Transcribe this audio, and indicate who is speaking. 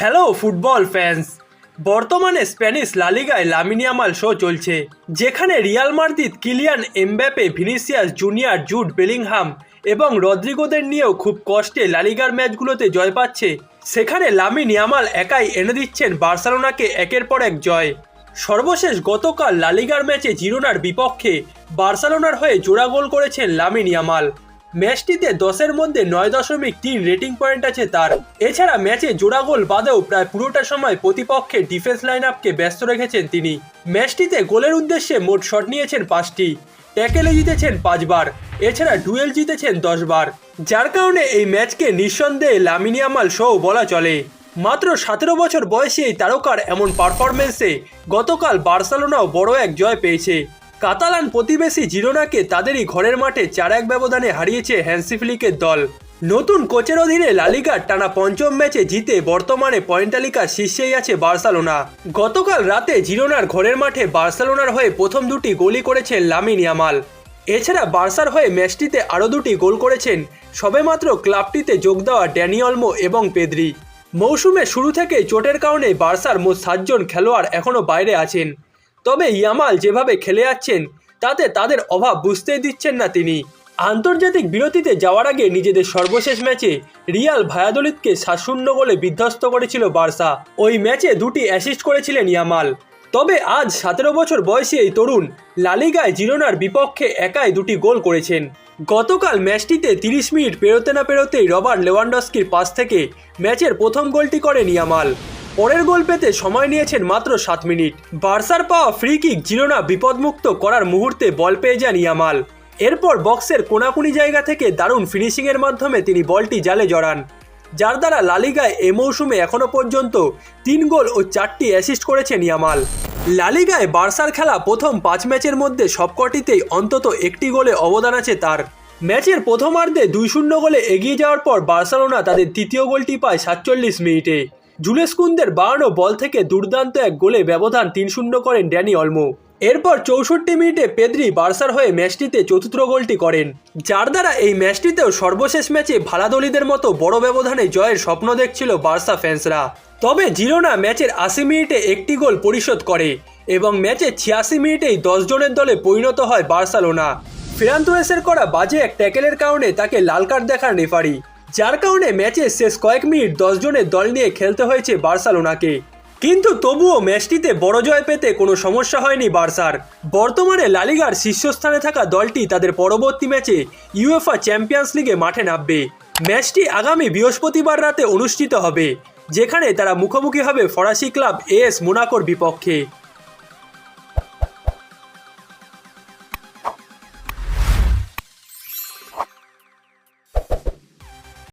Speaker 1: Hello football fans বর্তমানে Spanish লালিগায় Lamine Yamal show চলছে, যেখানে Real Madrid Kylian Mbappe Vinicius Junior, Jude Bellingham এবং রদ্রিগোদের নিয়েও খুব কষ্টে লালিগার ম্যাচগুলোতে জয় পাচ্ছে। সেখানে লামিন ইয়ামাল একাই এনে দিচ্ছেন বার্সেলোনাকে একের পর এক জয়। সর্বশেষ গতকাল লালিগার ম্যাচে জিরোনার বিপক্ষে বার্সেলোনার হয়ে জোড়া গোল করেছেন লামিন ইয়ামাল। ম্যাচটিতে দশের মধ্যে নয় দশমিক তিন রেটিং পয়েন্ট আছে তার। এছাড়া ম্যাচে জোড়া গোল বাদেও প্রায় পুরোটা সময় প্রতিপক্ষের ডিফেন্স লাইন আপকে ব্যস্ত রেখেছেন তিনি। ম্যাচটিতে গোলের উদ্দেশ্যে মোট শট নিয়েছেন পাঁচটি, ট্যাকেলে জিতেছেন পাঁচবার, এছাড়া ডুয়েল জিতেছেন দশবার। যার কারণে এই ম্যাচকে নিঃসন্দেহে লামিনিয়ামাল শো বলা চলে। মাত্র সতেরো বছর বয়সী এই তারকার এমন পারফরমেন্সে গতকাল বার্সেলোনাও বড় এক জয় পেয়েছে। কাতালান প্রতিবেশী জিরোনাকে তাদেরই ঘরের মাঠে চার এক ব্যবধানে হারিয়েছে হ্যান্সিফ্লিকের দল। নতুন কোচের অধীনে লালিগার টানা পঞ্চম ম্যাচে জিতে বর্তমানে পয়েন্ট তালিকার শীর্ষেই আছে বার্সেলোনা। গতকাল রাতে জিরোনার ঘরের মাঠে বার্সেলোনার হয়ে প্রথম দুটি গোলই করেছেন লামিন ইয়ামাল। এছাড়া বার্সার হয়ে ম্যাচটিতে আরও দুটি গোল করেছেন সবেমাত্র ক্লাবটিতে যোগ দেওয়া ড্যানিয়লমো এবং পেদ্রি। মৌসুমে শুরু থেকে চোটের কারণে বার্সার মোট সাতজন খেলোয়াড় এখনও বাইরে আছেন। তবে ইয়ামাল যেভাবে খেলে যাচ্ছেন, তাতে তাদের অভাব বুঝতেই দিচ্ছেন না তিনি। আন্তর্জাতিক বিরতিতে যাওয়ার আগে নিজেদের সর্বশেষ ম্যাচে রিয়াল ভায়াদলিদকে শূন্য গোলে বিধ্বস্ত করেছিল বার্সা। ওই ম্যাচে দুটি অ্যাসিস্ট করেছিলেন ইয়ামাল। তবে আজ সতেরো বছর বয়সী এই তরুণ লালিগায় জিরোনার বিপক্ষে একাই দুটি গোল করেছেন। গতকাল ম্যাচটিতে তিরিশ মিনিট পেরোতে না পেরোতেই রবার্ট লেওয়ান্ডস্কির পাস থেকে ম্যাচের প্রথম গোলটি করেন ইয়ামাল। পরের গোল পেতে সময় নিয়েছেন মাত্র সাত মিনিট। বার্সার পাওয়া ফ্রি কিক জিরোনা বিপদমুক্ত করার মুহূর্তে বল পেয়ে যান ইয়ামাল। এরপর বক্সের কোনাকুনি জায়গা থেকে দারুণ ফিনিশিংয়ের মাধ্যমে তিনি বলটি জালে জড়ান। যার দ্বারা লালিগায় এ মৌসুমে এখনও পর্যন্ত তিন গোল ও চারটি অ্যাসিস্ট করেছেন ইয়ামাল। লালিগায় বার্সার খেলা প্রথম পাঁচ ম্যাচের মধ্যে সবকটিতেই অন্তত একটি গোলে অবদান আছে তার। ম্যাচের প্রথমার্ধে দুই শূন্য গোলে এগিয়ে যাওয়ার পর বার্সেলোনা তাদের তৃতীয় গোলটি পায় সাতচল্লিশ মিনিটে। জুলেস কুন্দের বাড়ানো বল থেকে দুর্দান্ত এক গোলে ব্যবধান তিন শূন্য করেন ড্যানি অলমো। এরপর চৌষট্টি মিনিটে পেদ্রি বার্সার হয়ে ম্যাচটিতে চতুর্থ গোলটি করেন। যার দ্বারা এই ম্যাচটিতেও সর্বশেষ ম্যাচে ভালাদলিদের মতো বড় ব্যবধানে জয়ের স্বপ্ন দেখছিল বার্সা ফ্যান্সরা। তবে জিরোনা ম্যাচের আশি মিনিটে একটি গোল পরিশোধ করে এবং ম্যাচের ছিয়াশি মিনিটেই জনের দলে পরিণত হয় বার্সেলোনা। ফেরান্তোয়েসের করা বাজে এক ট্যাকেলের কারণে তাকে লাল কার্ড দেখান রেফারি। যার কারণে ম্যাচের শেষ কয়েক মিনিট দশ জনের দল নিয়ে খেলতে হয়েছে বার্সেলোনাকে। কিন্তু তবুও ম্যাচটিতে বড় জয় পেতে কোনো সমস্যা হয়নি বার্সার। বর্তমানে লালিগার শীর্ষস্থানে থাকা দলটি তাদের পরবর্তী ম্যাচে ইউএফআ চ্যাম্পিয়ন্স লিগে মাঠে নামবে। ম্যাচটি আগামী বৃহস্পতিবার রাতে অনুষ্ঠিত হবে, যেখানে তারা মুখোমুখি হবে ফরাসি ক্লাব এএস মোনাকোর বিপক্ষে।